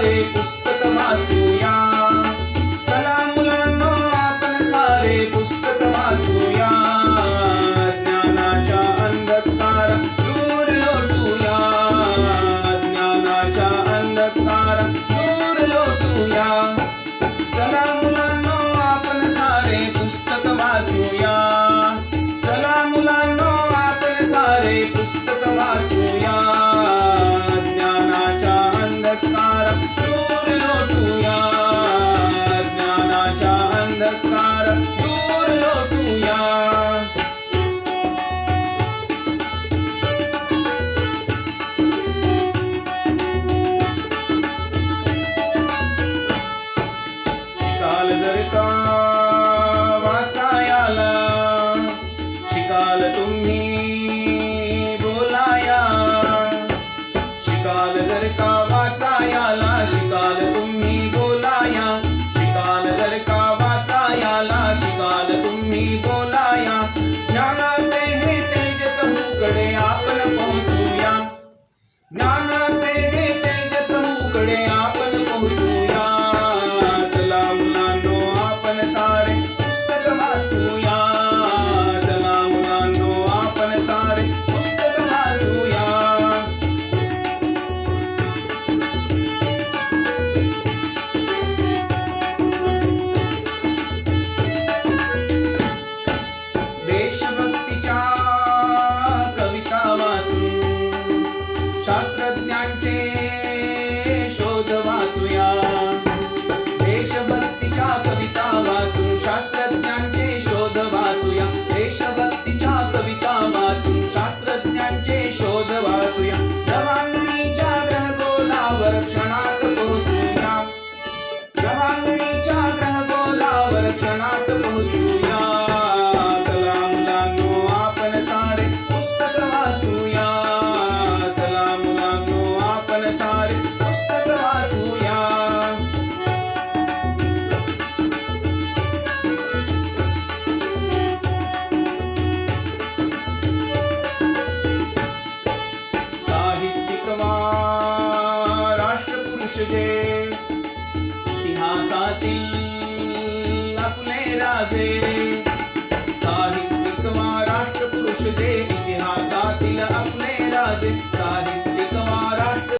सारे पुस्तक वाचूया. चला मुलांना आपण सारे पुस्तक वाचूया. ज्ञानाच्या अंधकार दूर लोटूया. ज्ञानाच्या अंधकार का वाचायाला. शिकाल तुम्ही बोलाया. शिकाल जर का वाचायाला. शिकाल तुम्ही बोलाया. शिकाल जर का वाचायाला. शिकाल तुम्ही बोला देशभक्तीच्या कविता वाचून शास्त्रज्ञांचे शोध वाचूया. देशभक्तीच्या कविता वाचून शास्त्रज्ञांचे शोध वाचूया. देशभक्तीच्या कविता वाचून शास्त्रज्ञांचे शोध वाचूया. जवानीच्या ग्रहगोलावर क्षणा राष्ट्रपुरुष जे इतिहासातील आपले राजे साहित्यिक महाराष्ट्र पुरुष दे